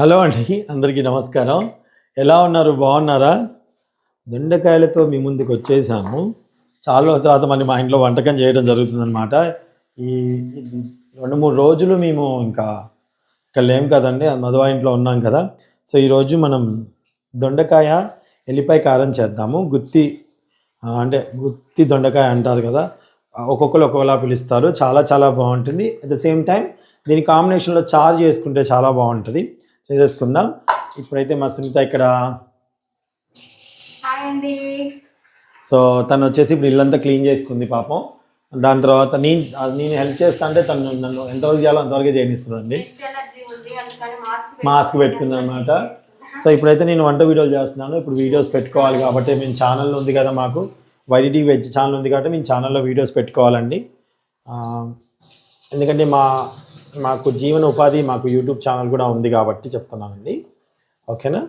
Hello అండి అందరికీ నమస్కారం. ఎలా ఉన్నారు బాగున్నారా? దొండకాయలతో మీ ముందుకు వచ్చేసాము. చాలా రోజుల తర్వాత మళ్ళీ మా ఇంట్లో వంటకం చేయడం జరుగుతుందనమాట ఈ రెండు మూడు రోజులు మేము ఇంకా ఇక్కడ లేం కదండి మధువా ఇంట్లో ఉన్నాం కదా. సో ఈరోజు మనం దొండకాయ ఎల్లిపాయ కారం చేద్దాము. గుత్తి అంటే గుత్తి దొండకాయ అంటారు కదా. ఒక్కొక్కరు ఒక్కొక్కలా పిలుస్తారు. చాలా చాలా బాగుంటుంది. అట్ ద సేమ్ టైం దీని కాంబినేషన్లో చారు చేసుకుంటే చాలా బాగుంటుంది. చేసేసుకుందాం. ఇప్పుడైతే మా సునీత ఇక్కడ సో తను వచ్చేసి ఇప్పుడు ఇల్లంతా క్లీన్ చేసుకుంది పాపం. దాని తర్వాత నేను నేను హెల్ప్ చేస్తా అంటే తను నన్ను ఎంతవరకు చేయాలో అంతవరకు చేయనిస్తుందండి మాస్క్ మాస్క్ పెట్టుకుంది అనమాట సో ఇప్పుడైతే నేను వంట వీడియోలు చేస్తున్నాను. ఇప్పుడు వీడియోస్ పెట్టుకోవాలి కాబట్టి మేము ఛానల్ ఉంది కదా మాకు. వైడిటీ వెజ్ ఛానల్ ఉంది కాబట్టి మేము ఛానల్లో వీడియోస్ పెట్టుకోవాలండి. ఎందుకంటే మా మాకు జీవన ఉపాధి మాకు యూట్యూబ్ ఛానల్ కూడా ఉంది కాబట్టి చెప్తున్నానండి. ఓకేనా?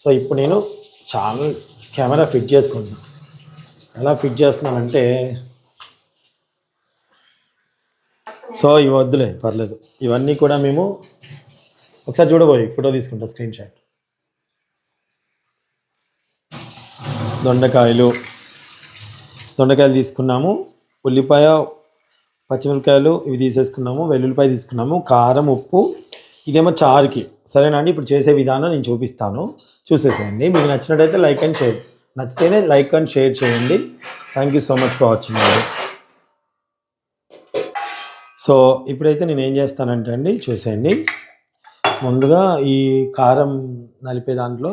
సో ఇప్పుడు నేను ఛానల్ కెమెరా ఫిట్ చేసుకుంటున్నాను ఎలా ఫిట్ చేస్తున్నానంటే సో ఇవి వద్దులే పర్లేదు. ఇవన్నీ కూడా మేము ఒకసారి చూడబోయి ఫోటో తీసుకుంటా స్క్రీన్ షాట్ దొండకాయలు దొండకాయలు తీసుకున్నాము. ఉల్లిపాయ పచ్చిమిరపకాయలు ఇవి తీసేసుకున్నాము వెల్లుల్లిపాయ తీసుకున్నాము కారం ఉప్పు ఇదేమో చారుకి. సరేనండి ఇప్పుడు చేసే విధానం నేను చూపిస్తాను. చూసేసేయండి. మీకు నచ్చినట్టయితే లైక్ అండ్ షేర్. నచ్చితేనే లైక్ అండ్ షేర్ చేయండి. Thank you so much for watching అండి సో ఇప్పుడైతే నేను ఏం చేస్తానంటే అండి చూసేయండి. ముందుగా ఈ కారం నలిపే దాంట్లో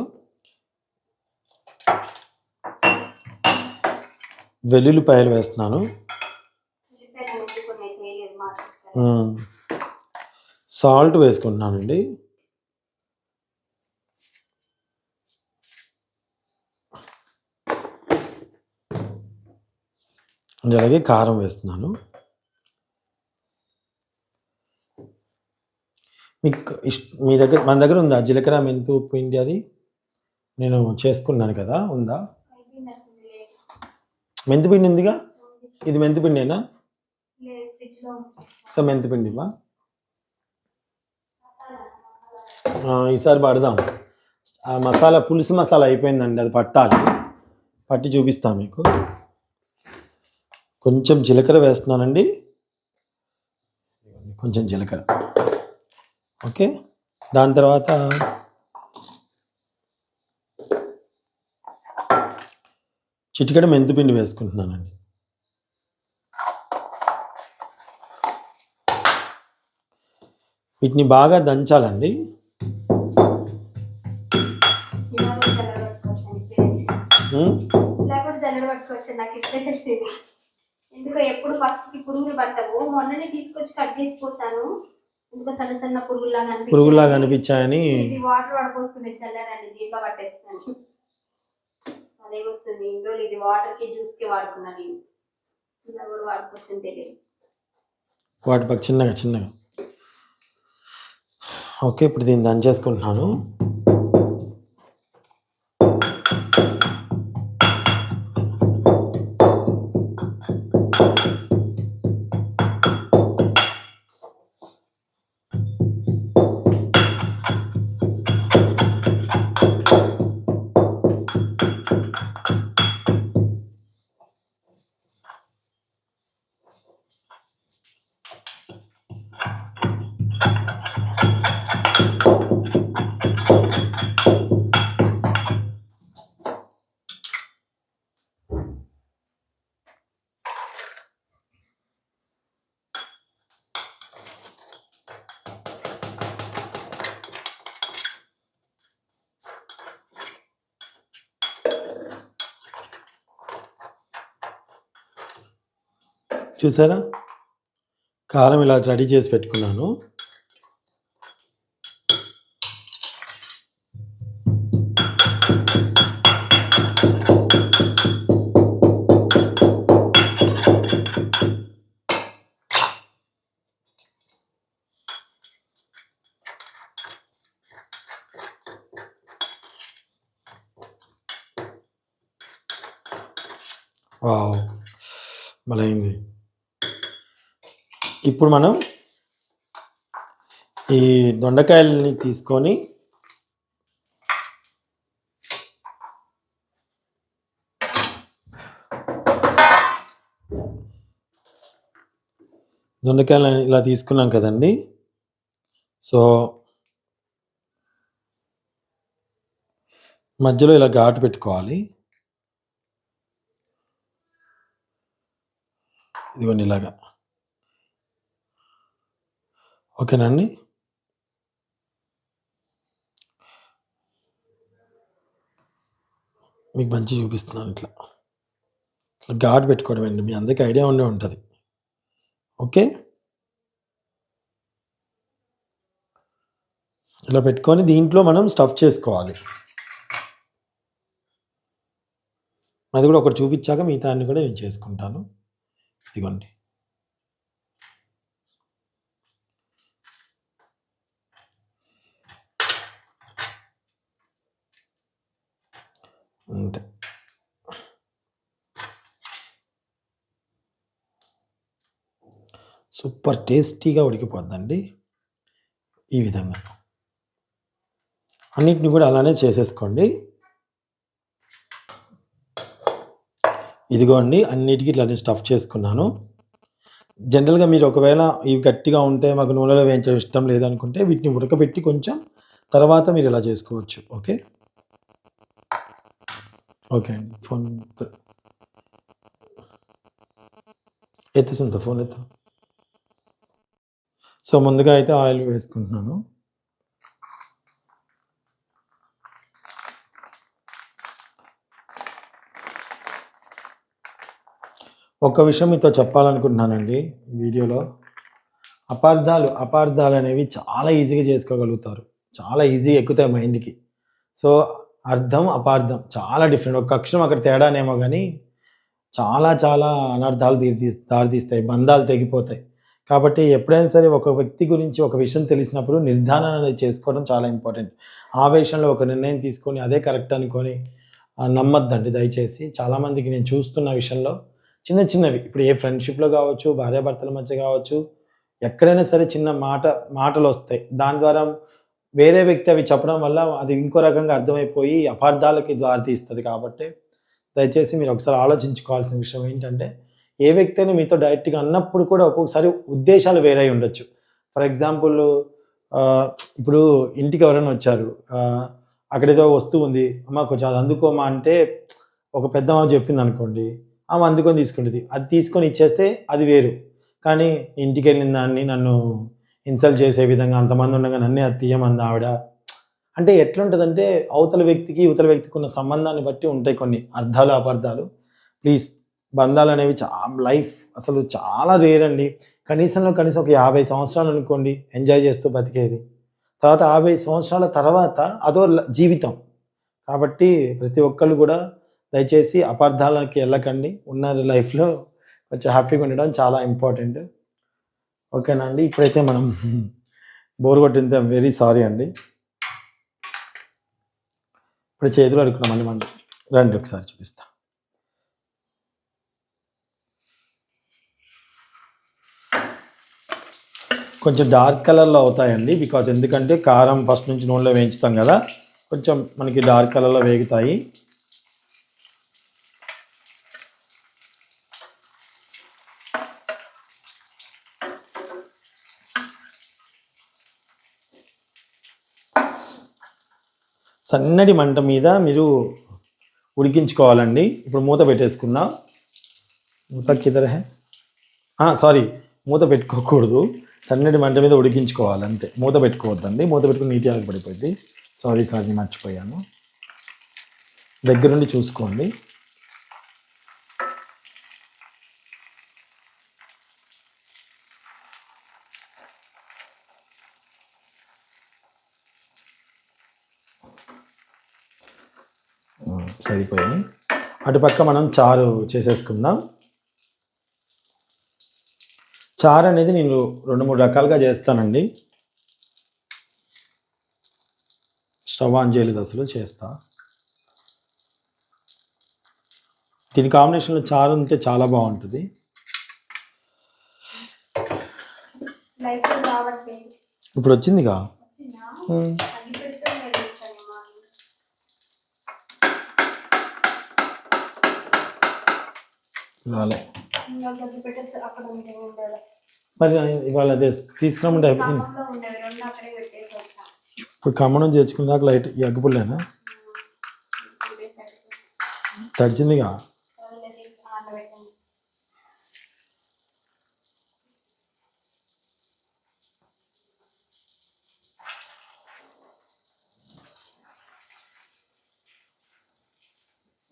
వెల్లుల్లిపాయలు వేస్తున్నాను ఉల్లిపాయలు ముట్టుకునే చేయలేదు మాస్క్ మ్మ్. సాల్ట్ వేసుకుంటున్నానండి. అలాగే కారం వేస్తున్నాను. మీకు మీ దగ్గర మన దగ్గర ఉందా? జీలకర్ర మెంతు పిండి అది? నేను చేసుకున్నాను కదా ఉందా? మెంతిపిండి ఉందిగా? ఇది మెంతిపిండేనా సో మెంతిపిండివా ఈసారి పడదాం. ఆ మసాలా పులుసు మసాలా అయిపోయిందండి అది పట్టాలి. పట్టి చూపిస్తాను మీకు. కొంచెం జీలకర్ర వేస్తున్నానండి. కొంచెం జీలకర్ర. ఓకే? దాని తర్వాత చిటికడ మెంతిపిండి వేసుకుంటున్నానండి వీటిని బాగా దంచాలండి ఇలా కూడా జల్లెడ పట్టుకోవచ్చు ఇప్పుడే తెలిసింది ఉమ్, ఇలా కూడా జల్లెడ పట్టుకోవచ్చు నాకు ఇప్పుడే తెలిసింది. ఎందుకో ఎప్పుడు ఫస్ట్కి పురుగులు పట్టవు. మొన్ననే తీసుకొచ్చి కట్ చేసి పోసాను. ఎందుకో సన్న సన్న పురుగులాగా అనిపించాయని. ఇది వాటర్ దీంట్లో పట్టేస్తున్నాను. అదే వస్తుంది. ఇది వాటర్కి జ్యూస్కి వాడుకున్నాను నేను. ఇలా కూడా వాడుకోవచ్చు తెలియదు. వాటి పక్క చిన్నగా చిన్నగా. ఓకే ఇప్పుడు దీన్ని దంచేసుకుంటున్నాను చూసారా? కారం ఇలా రెడీ చేసి పెట్టుకున్నాను. వావ్. మళ్ళీ ఇప్పుడు మనం ఈ దొండకాయలని తీసుకొని దొండకాయలని ఇలా తీసుకున్నాం కదండి. సో మధ్యలో ఇలా ఘాటు పెట్టుకోవాలి. ఇదిగోండి ఇలాగా. ఓకేనండి. మీకు మంచి చూపిస్తున్నాను ఇట్లా. ఇట్లా గాడ్ పెట్టుకోవడం అండి మీ అందరికీ ఐడియా ఉండే ఉంటుంది. ఓకే? ఇలా పెట్టుకొని దీంట్లో మనం స్టఫ్ చేసుకోవాలి. అది కూడా ఒకటి చూపించాక మిగతా అన్ని కూడా నేను చేసుకుంటాను. ఇదిగోండి. అంతే. సూపర్ టేస్టీగా ఉడికిపోద్దండి ఈ విధంగా. అన్నిటిని కూడా అలానే చేసేసుకోండి. ఇదిగోండి అన్నిటికీ ఇట్లా స్టఫ్ చేసుకున్నాను. జనరల్గా మీరు ఒకవేళ ఇవి గట్టిగా ఉంటే మాకు నూనెలో వేయించడం ఇష్టం లేదనుకుంటే వీటిని ఉడకబెట్టి కొంచెం తర్వాత మీరు ఇలా చేసుకోవచ్చు. ఓకే? ఓకే అండి ఫోన్ ఎత్తుసుంత ఫోన్ ఎత్తు సో ముందుగా అయితే ఆయిల్ వేసుకుంటున్నాను ఒక విషయం మీతో చెప్పాలనుకుంటున్నానండి వీడియోలో అపార్థాలు అపార్థాలు అనేవి చాలా ఈజీగా చేసుకోగలుగుతారు చాలా ఈజీగా ఎక్కుతాయి మైండ్కి సో అర్థం అపార్థం. చాలా డిఫరెంట్ ఒక అక్షరం అక్కడ తేడానేమో కానీ చాలా చాలా అనర్థాలు తీరి దారితీస్తాయి బంధాలు తెగిపోతాయి. కాబట్టి ఎప్పుడైనా సరే ఒక వ్యక్తి గురించి ఒక విషయం తెలిసినప్పుడు నిర్ధారణ అనేది చేసుకోవడం చాలా ఇంపార్టెంట్ ఆవేశంలో ఒక నిర్ణయం తీసుకొని అదే కరెక్ట్ అనుకొని నమ్మద్దండి దయచేసి. చాలామందికి నేను చూస్తున్న విషయంలో చిన్న చిన్నవి. ఇప్పుడు ఏ ఫ్రెండ్షిప్లో కావచ్చు భార్యాభర్తల మధ్య కావచ్చు ఎక్కడైనా సరే చిన్న మాట మాటలు వస్తాయి. దాని ద్వారా వేరే వ్యక్తి అవి చెప్పడం వల్ల అది ఇంకో రకంగా అర్థమైపోయి అపార్థాలకి దారితీస్తుంది కాబట్టి దయచేసి మీరు ఒకసారి ఆలోచించుకోవాల్సిన విషయం ఏంటంటే ఏ వ్యక్తి అయినా మీతో డైరెక్ట్గా అన్నప్పుడు కూడా ఒక్కొక్కసారి ఉద్దేశాలు వేరే ఉండొచ్చు. ఫర్ ఎగ్జాంపుల్ ఇప్పుడు ఇంటికి ఎవరైనా వచ్చారు అక్కడ ఏదో వస్తువు ఉంది అమ్మ కొంచెం అది అందుకోమా అంటే ఒక పెద్దమ్మ చెప్పింది అనుకోండి ఆమె అందుకొని తీసుకుంటుంది. అది తీసుకొని ఇచ్చేస్తే అది వేరు. కానీ ఇంటికి వెళ్ళిన దాన్ని నన్ను ఇన్సల్ట్ చేసే విధంగా అంతమంది ఉండగా నన్నే అత్తీయమంది ఆవిడ. అంటే ఎట్లుంటుందంటే అవతల వ్యక్తికి ఇవతల వ్యక్తికి ఉన్న సంబంధాన్ని బట్టి ఉంటాయి కొన్ని అర్థాలు అపార్థాలు. ప్లీజ్ బంధాలు అనేవి చాలా లైఫ్ అసలు చాలా రేర్ అండి. కనీసంలో కనీసం ఒక యాభై సంవత్సరాలు అనుకోండి ఎంజాయ్ చేస్తూ బతికేది. తర్వాత యాభై సంవత్సరాల తర్వాత అదో జీవితం. కాబట్టి ప్రతి ఒక్కళ్ళు కూడా దయచేసి అపార్థాలకి వెళ్ళకండి ఉన్న లైఫ్లో కొంచెం హ్యాపీగా ఉండడం చాలా ఇంపార్టెంట్. ఓకేనా అండి ఇప్పుడైతే మనం బోర్ కొట్టింది వెరీ సారీ అండి. ఇప్పుడు చేతులు అడుగుతున్నాం మళ్ళీ మనం రండి ఒకసారి చూపిస్తా. కొంచెం డార్క్ కలర్లో అవుతాయండి బికాజ్ ఎందుకంటే కారం ఫస్ట్ నుంచి నూనెలో వేయించుతాం కదా కొంచెం మనకి డార్క్ కలర్లో వేగుతాయి. సన్నటి మంట మీద మీరు ఉడికించుకోవాలండి. ఇప్పుడు మూత పెట్టేసుకున్నా. మూత కిదర్. హే సారీ మూత పెట్టుకోకూడదు. సన్నటి మంట మీద ఉడికించుకోవాలి అంతే. మూత పెట్టుకోవద్దండి. మూత పెట్టుకుని నీటి ఆగిపడిపోయింది సారీ సారీ మర్చిపోయాను. దగ్గరుండి చూసుకోండి. సరిపోయాయి అటుపక్క మనం చారు చేసేసుకుందాం. చారు అనేది నేను రెండు మూడు రకాలుగా చేస్తానండి. స్టవ్ ఆన్ చేయలేదు అసలు చేస్తా. దీని కాంబినేషన్లో చారు ఉంటే చాలా బాగుంటుంది. ఇప్పుడు వచ్చిందిగా వచ్చిందా? ఉమ్. అది పెడితే నేను ఇస్తాను మా అమ్మ. రాలే మరి ఇవాళ అదే తీసుకురామంటే ఇప్పుడు ఖమ్మం నుంచి తెచ్చుకున్నాక లైట్ ఈ అగ్గిపుల్లేనా? తడిచిందిగా ఆల్రెడీ ఆరబెట్టాను బుక్ పెట్టుకున్నాను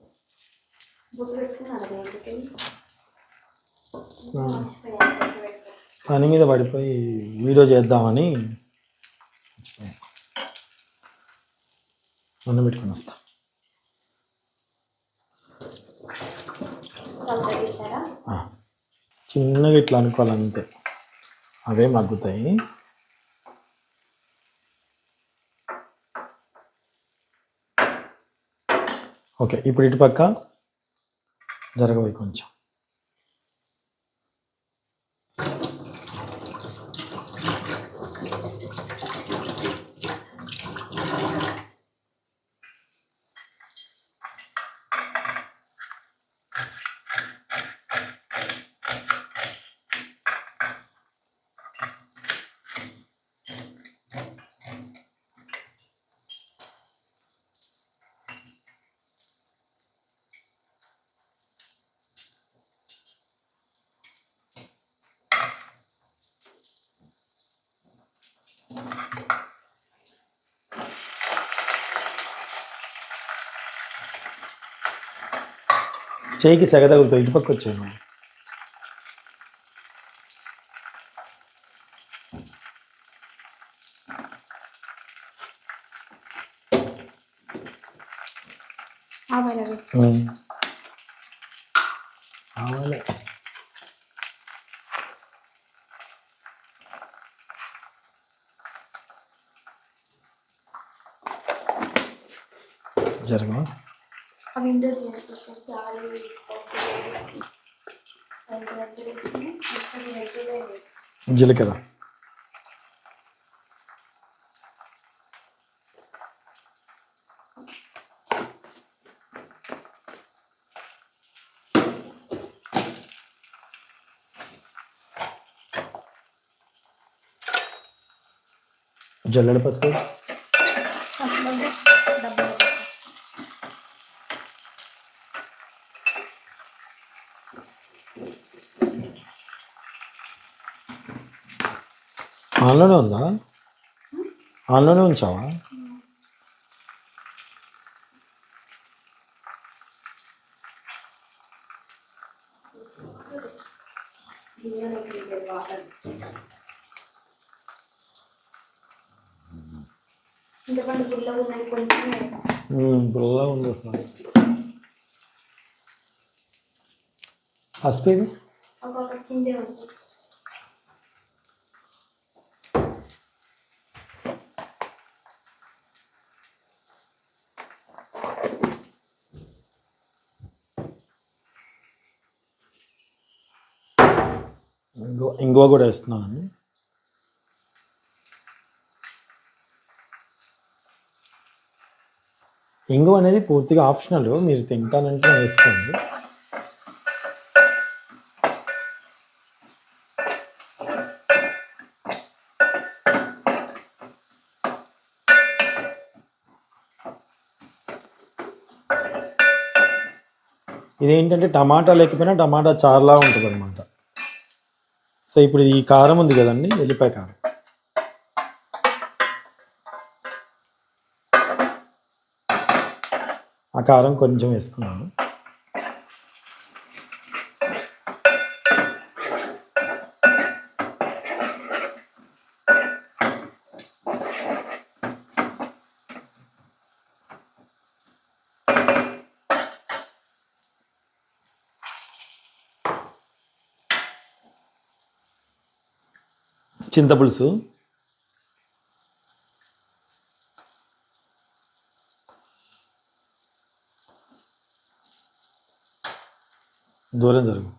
దేనికి పని మీద పడిపోయి వీడియో చేద్దామని అన్నం పెట్టుకుని వస్తా. చిన్నగా ఇట్లా అనుకోవాలంతే. అవే మగ్గుతాయి. ఓకే ఇప్పుడు ఇటు పక్క కొంచెం. చేయికి సెగ తగులుతాయి ఇటు పక్క వచ్చాను ఆవాలు కావాలి జీలకర్ర జల్లెడ పసుపు ఆన్లోనే ఉందా? ఆన్లోనే ఉంచావా? ఉంది అసలు పసుపు ఒక్కొక్క కిందే ఉంది ఇంగువ ఇంగువ కూడా వేస్తున్నాను ఇంగు అనేది పూర్తిగా ఆప్షనల్. మీరు తింటానంటే వేసుకోండి. ఇదేంటంటే టమాటా లేకపోయినా టమాటా చారులా ఉంటుంది అనమాట సో ఇప్పుడు ఈ కారం ఉంది కదండి ఎల్లిపాయ కారం. ఆ కారం కొంచెం వేసుకున్నాను. చింతపులుసు. దూరం జరుగు.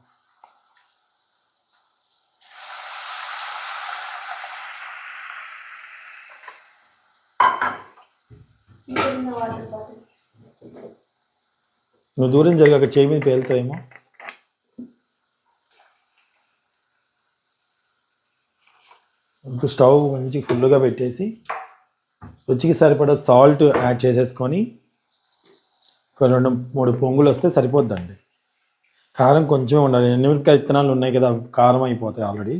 నువ్వు దూరం జరుగు అక్కడ చేయి మీద పేలుతాయేమో ఇంకా స్టవ్ మంచి ఫుల్గా పెట్టేసి రుచికి సరిపడా సాల్ట్ యాడ్ చేసేసుకొని ఒక రెండు మూడు పొంగులు వస్తే సరిపోద్దండి. కారం కొంచెం ఉండాలి. ఎనిమిదికాయ విత్తనాలు ఉన్నాయి కదా కారం అయిపోతాయి ఆల్రెడీ.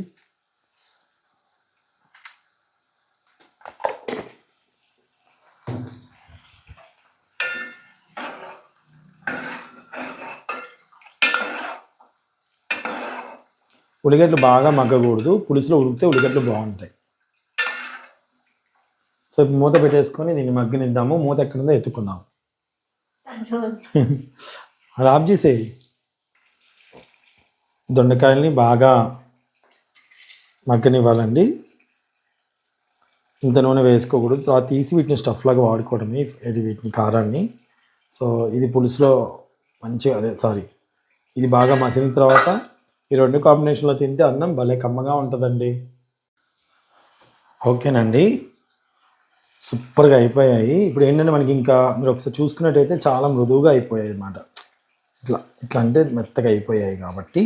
ఉల్లిగడ్డలు బాగా మగ్గకూడదు. పులుసులో ఉడికితే ఉల్లిగడ్డలు బాగుంటాయి. సో ఇప్పుడు మూత పెట్టేసుకొని దీన్ని మగ్గనిద్దాము. మూత ఎక్కడుందో ఎత్తుకుందాం అది ఆఫ్ చేసేయి. దొండకాయల్ని బాగా మగ్గనివ్వాలండి. ఇంత నూనె వేసుకోకూడదు. తర్వాత తీసి వీటిని స్టఫ్ లాగా వాడుకోవడమే ఇది వీటిని కారాన్ని. సో ఇది పులుసులో మంచిగా అదే సారీ ఇది బాగా మసిలిన తర్వాత ఈ రెండు కాంబినేషన్లో తింటే అన్నం భలే కమ్మగా ఉంటుందండి. ఓకేనండి. సూపర్గా అయిపోయాయి. ఇప్పుడు ఏంటంటే మనకి ఇంకా మీరు ఒకసారి చూసుకున్నట్టయితే చాలా మృదువుగా అయిపోయాయి అన్నమాట. ఇట్లా ఇట్లా అంటే మెత్తగా అయిపోయాయి కాబట్టి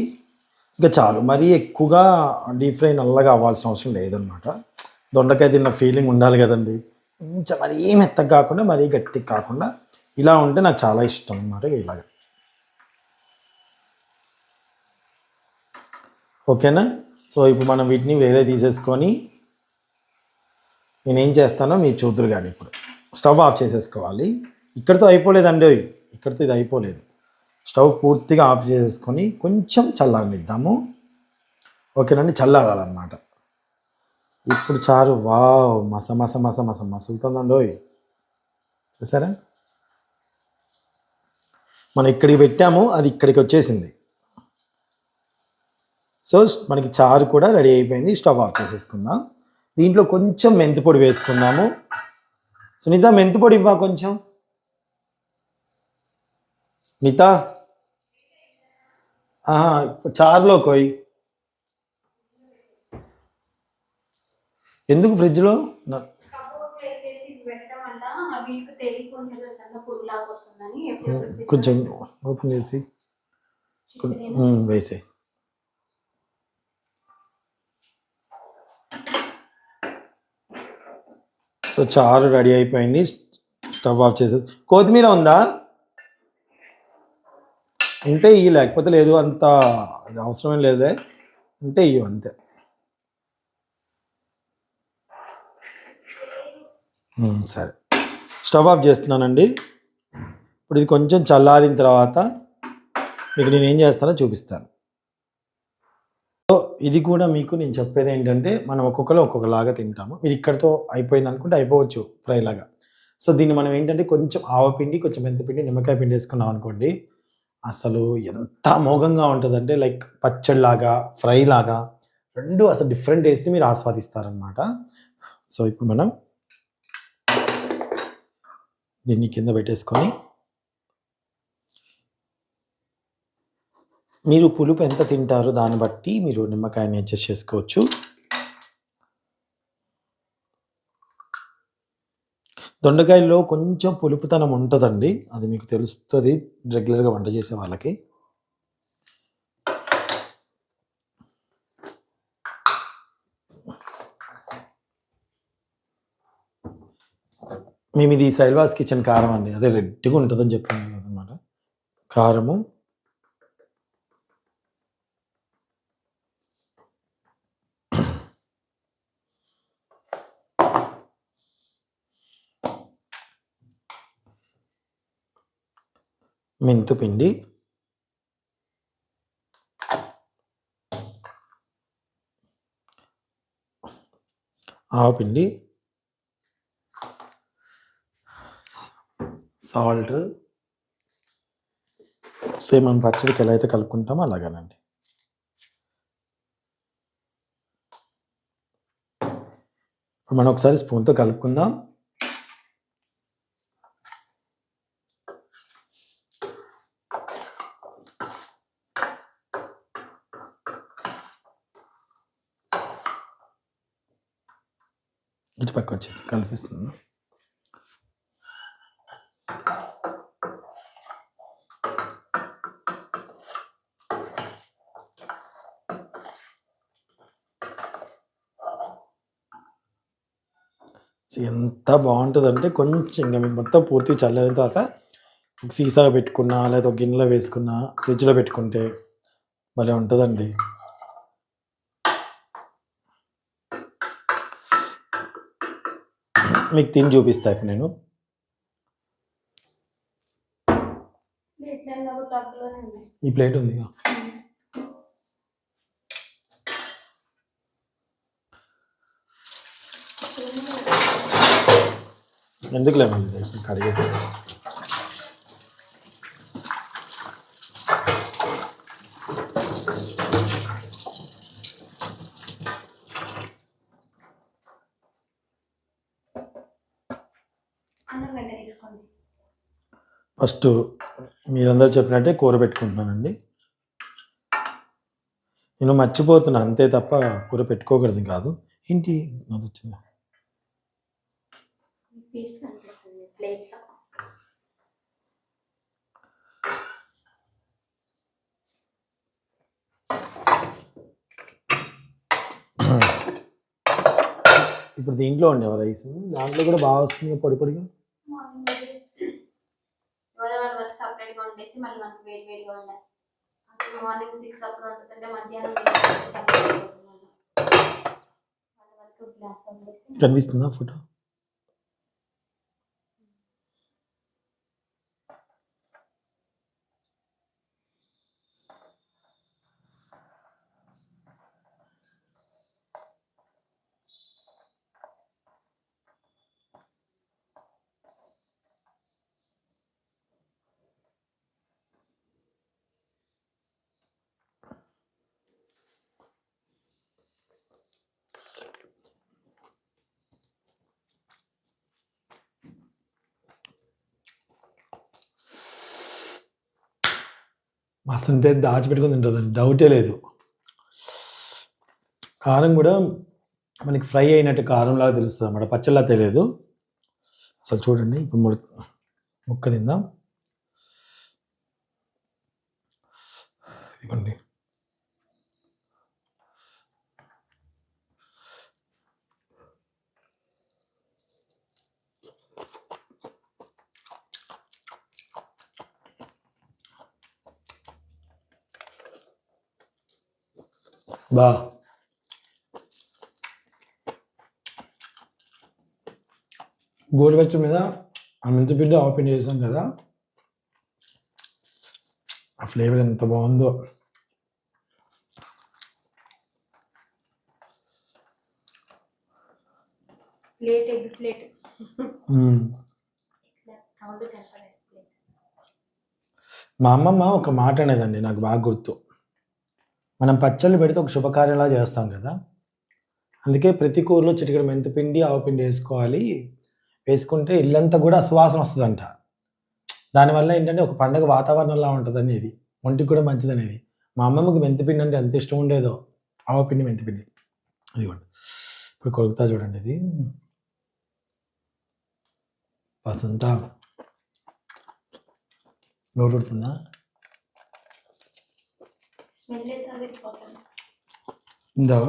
ఇంకా చాలు. మరీ ఎక్కువగా డీప్ ఫ్రై నల్లగా అవ్వాల్సిన అవసరం లేదనమాట దొండకాయ తిన్న ఫీలింగ్ ఉండాలి కదండి. కొంచెం మరీ మెత్తగా కాకుండా మరీ గట్టిగా కాకుండా ఇలా ఉంటే నాకు చాలా ఇష్టం అనమాట ఇలాగ. ఓకేనా? సో ఇప్పుడు మనం వీటిని వేరే తీసేసుకొని నేను ఏం చేస్తానో మీరు చూద్దరు కానీ ఇప్పుడు. స్టవ్ ఆఫ్ చేసేసుకోవాలి. ఇక్కడితో అయిపోలేదండి ఇక్కడితో ఇది అయిపోలేదు. స్టవ్ పూర్తిగా ఆఫ్ చేసేసుకొని కొంచెం చల్లారనిద్దాము. ఓకేనండి? చల్లారాలన్నమాట. ఇప్పుడు చారు వావ్! మస మస మస మస మసులుతుందండి ఓయ్. చూసారా? మనం ఇక్కడికి పెట్టాము అది ఇక్కడికి వచ్చేసింది. సో మనకి చారు కూడా రెడీ అయిపోయింది. స్టవ్ ఆఫ్ చేసేసుకుందాం. దీంట్లో కొంచెం మెంతిపొడి వేసుకుందాము. సునీత మెంతిపొడి ఇవ్వా కొంచెం. నీత. ఆహా, చారులో కోయి. ఎందుకు ఫ్రిడ్జ్లో? కొంచెం ఓపెన్ చేసి. వేసేయ్. సో చారు రెడీ అయిపోయింది. స్టవ్ ఆఫ్ చేసేసి. కొత్తిమీర ఉందా? ఉంటే ఇవి లేకపోతే లేదు అంత అది అవసరమేం లేదులే. ఉంటే ఇవి అంతే. సరే. స్టవ్ ఆఫ్ చేస్తున్నానండి. ఇప్పుడు ఇది కొంచెం చల్లారిన తర్వాత మీకు నేను ఏం చేస్తానో చూపిస్తాను. సో ఇది కూడా మీకు నేను చెప్పేది ఏంటంటే మనం ఒక్కొక్కరు ఒక్కొక్కలాగా తింటాము. మీరు ఇక్కడితో అయిపోయింది అనుకుంటే అయిపోవచ్చు ఫ్రై లాగా. సో దీన్ని మనం ఏంటంటే కొంచెం ఆవపిండి కొంచెం మెంతిపిండి నిమ్మకాయ పిండి వేసుకున్నాం అనుకోండి అసలు ఎంత మోగంగా ఉంటుందంటే లైక్ పచ్చడిలాగా ఫ్రై లాగా రెండు అసలు డిఫరెంట్ టేస్ట్ని మీరు ఆస్వాదిస్తారనమాట సో ఇప్పుడు మనం దీన్ని కింద పెట్టేసుకొని మీరు పులుపు ఎంత తింటారో? దాన్ని బట్టి మీరు నిమ్మకాయని అడ్జస్ట్ చేసుకోవచ్చు. దొండకాయల్లో కొంచెం పులుపుతనం ఉంటుందండి. అది మీకు తెలుస్తుంది. రెగ్యులర్గా వంట చేసే వాళ్ళకి. మేము ఇది సైల్వాస్ కిచెన్ కారం అండి. అదే రెడ్గా ఉంటుందని చెప్పాను అనమాట కారము మెంతుపిండి ఆవపిండి సాల్ట్. సేమ్ మనం పచ్చడికి ఎలా అయితే కలుపుకుంటామో అలాగేనండి. మనం ఒకసారి స్పూన్తో కలుపుకుందాం. కనిపిస్తుంది. ఎంత బాగుంటుందంటే కొంచెం ఇంకా మేము మొత్తం పూర్తి చల్లారిన తర్వాత ఒక సీసాగా పెట్టుకున్నా లేదా ఒక గిన్నెలో వేసుకున్నా ఫ్రిడ్జ్లో పెట్టుకుంటే భలే ఉంటుందండి. మీకు తిని చూపిస్తా నేను. ఈ ప్లేట్ ఉంది. ఎందుకులే మళ్ళీ కడిగేసాను అన్నం వెంట తీసుకోండి. ఫస్ట్ మీరందరూ చెప్పినట్టే కూర పెట్టుకుంటున్నానండి. నేను మర్చిపోతున్నా అంతే తప్ప కూర పెట్టుకోకూడదు కాదు. ఏంటి? అది వచ్చింది ఇప్పుడు దీంట్లో ఉండేవా రైస్ దాంట్లో కూడా బాగా వస్తుంది పొడి పొడిగా మార్నింగ్ ఎవరి వాళ్ళ వరకు సపరేట్గా మళ్ళీ మనకి వేడి వేడిగా ఉండాలి మార్నింగ్ సిక్స్ అప్పుడు వండుతుంటే మధ్యాహ్నం కనిపిస్తుందా ఫోటో? మస్తుంటే దాచిపెట్టుకుని తింటుందండి. డౌటే లేదు. కారం కూడా మనకి ఫ్రై అయినట్టు కారంలాగా తెలుస్తుంది అన్నమాట పచ్చళ్ళ తెలియదు. అసలు చూడండి ఇప్పుడు ముక్క ముక్క తిందాం. ఇదిగోండి. బా. గోరువెచ్చ మీద ఆ మెంతిపిండి ఓపెన్ చేసాం కదా. ఆ ఫ్లేవర్ ఎంత బాగుందో. Plate egg plate. మా అమ్మమ్మ ఒక మాట అనేదండి నాకు బాగా గుర్తు. మనం పచ్చళ్ళు పెడితే ఒక శుభకార్యంలా చేస్తాం కదా. అందుకే ప్రతి కూరలో చిటికెడు మెంతిపిండి ఆవపిండి వేసుకోవాలి. వేసుకుంటే ఇల్లంతా కూడా సువాసన వస్తుందంట. దానివల్ల ఏంటంటే ఒక పండగ వాతావరణంలా ఉంటుంది అనేది ఒంటికి కూడా మంచిది అనేది మా అమ్మమ్మకి మెంతిపిండి అంటే ఎంత ఇష్టం ఉండేదో ఆవపిండి మెంతిపిండి. అదిగోండి ఇప్పుడు కొడుకుతా చూడండి ఇది. పసంతా నోటు ఉడుతుందా స్మెల్ అయితే అదిరిపోతుంది ఉందా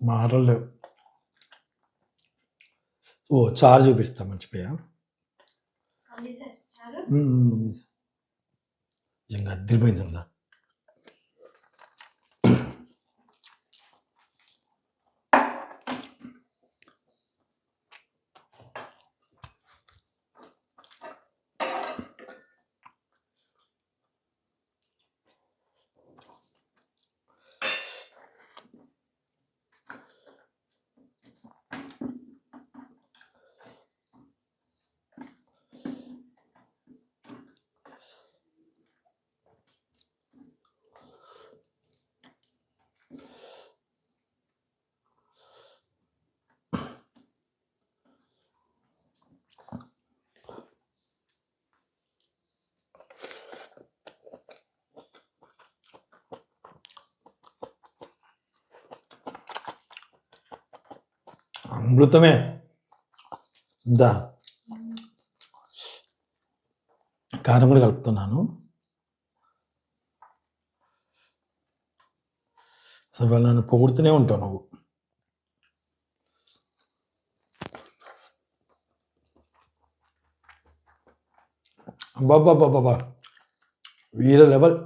మాటలు లేవు ఓ చారు? చూపిస్తా మర్చిపోయా. నిజంగా అద్దరిపోయింది అమృతమే. ఇందా కారం కూడా కలుపుతున్నాను. అసలు వాళ్ళు నన్ను పొగుడుతూనే ఉంటావు నువ్వు. అబ్బాబ్బాబ్బాబ్బా వీర లెవెల్.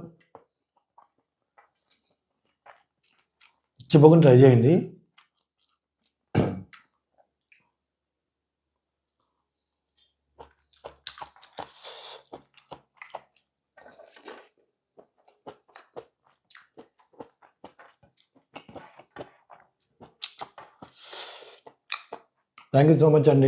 ఇచ్చిపోకుండా ట్రై చేయండి. థ్యాంక్ యూ సో మచ్ అండి